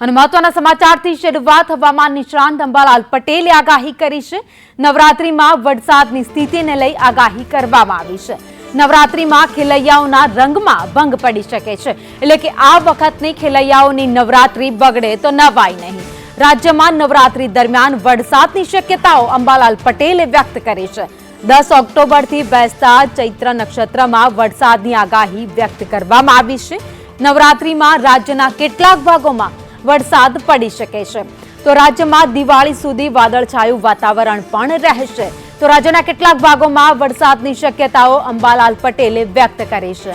અને મહત્વના સમાચારથી શરૂઆત હવામાન નિષ્ણાંત અંબાલાલ પટેલે આગાહી કરી છે. નવરાત્રીમાં વરસાદની સ્થિતિને લઈ આગાહી કરવામાં આવી છે. નવરાત્રીમાં ખેલૈયાઓના રંગમાં ભંગ પડી શકે છે. એટલે કે આ વખતની ખેલૈયાઓની નવરાત્રી બગડે તો નવાય નહીં. રાજ્યમાં નવરાત્રી દરમિયાન વરસાદની શક્યતાઓ અંબાલાલ પટેલે વ્યક્ત કરી છે. દસ ઓક્ટોબરથી બેસતા ચૈત્ર નક્ષત્રમાં વરસાદની આગાહી વ્યક્ત કરવામાં આવી છે. નવરાત્રીમાં રાજ્યના કેટલાક ભાગોમાં વરસાદ પડી શકે છે. તો રાજ્યમાં દિવાળી સુધી વાદળછાયું વાતાવરણ પણ રહેશે. તો રાજ્યના કેટલાક ભાગોમાં વરસાદની શક્યતાઓ અંબાલાલ પટેલે વ્યક્ત કરી છે.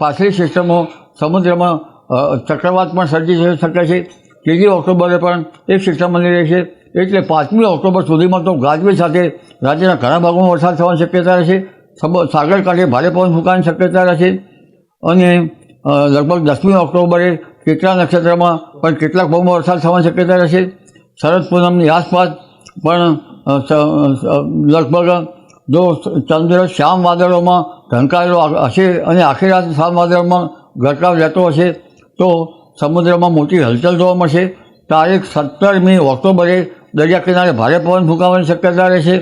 પાછલી સિસ્ટમો સમુદ્રમાં ચક્રવાત પણ સર્જી થઈ શકે છે. ત્રીજી ઓક્ટોબરે પણ એક સિસ્ટમ બની રહી છે. એટલે પાંચમી ઓક્ટોબર સુધીમાં તો ગાજવીજ સાથે રાજ્યના ઘણા ભાગોમાં વરસાદ થવાની શક્યતા રહેશે. સાગર કાંઠે ભારે પવન ફૂંકાની શક્યતા રહેશે. અને લગભગ દસમી ઓક્ટોબરે કેટલા નક્ષત્રમાં પણ કેટલાક ભાગમાં વરસાદ થવાની શક્યતા રહેશે. શરદ પૂનમની આસપાસ પણ લગભગ જો ચંદ્ર શ્યામ વાદળોમાં ઢંકાયેલો હશે અને આખી રાત શ્યામ વાદળમાં ઘટકાવ રહેતો હશે, તો સમુદ્રમાં મોટી હલચલ જોવા મળશે. તારીખ સત્તરમી ઓક્ટોબરે દરિયા કિનારે ભારે પવન ફૂંકાવાની શક્યતા રહેશે.